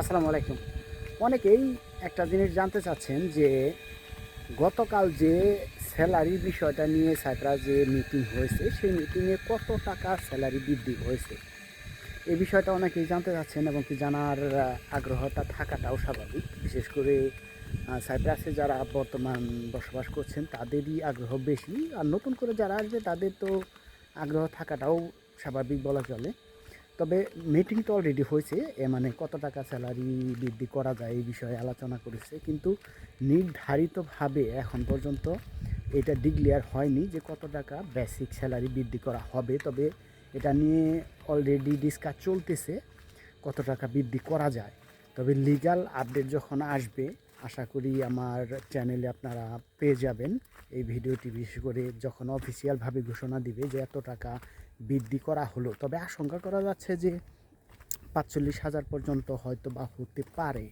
আসসালামু আলাইকুম। অনেকেই একটা জিনিস জানতে চাচ্ছেন যে, গতকাল যে স্যালারি বিষয়টা নিয়ে সাইপ্রাস যে মিটিং হয়েছে, সেই মিটিংয়ে কত টাকা স্যালারি বৃদ্ধি হয়েছে? এই বিষয়টা অনেকেই জানতে চাচ্ছেন এবং কি জানার আগ্রহটা থাকাটাও স্বাভাবিক। বিশেষ করে সাইপ্রাসে যারা বর্তমান বসবাস করছেন, তাদেরই আগ্রহ বেশি। আর নতুন করে যারা আসবে, তাদের তো আগ্রহ থাকাটাও স্বাভাবিক বলা চলে। তবে মিটিং তো অলরেডি হয়েছে, এ মানে কত টাকা স্যালারি বৃদ্ধি করা যায় এই বিষয়ে আলোচনা করেছে, কিন্তু নির্ধারিতভাবে এখন পর্যন্ত এটা ডিক্লেয়ার হয়নি যে কত টাকা বেসিক স্যালারি বৃদ্ধি করা হবে, তবে এটা নিয়ে অলরেডি ডিসকাস চলতেছে কত টাকা বৃদ্ধি করা যায়। তবে লিগ্যাল আপডেট যখন আসবে, আশা করি আমার চ্যানেলে আপনারা পেয়ে যাবেন। এই ভিডিওটি বিশেষ করে যখন অফিসিয়ালভাবে ঘোষণা দিবে যে এত টাকা বৃদ্ধি করা হলো। তবে আশঙ্কা করা যাচ্ছে যে, পাঁচচল্লিশ হাজার পর্যন্ত হয়তো বা হতে পারে।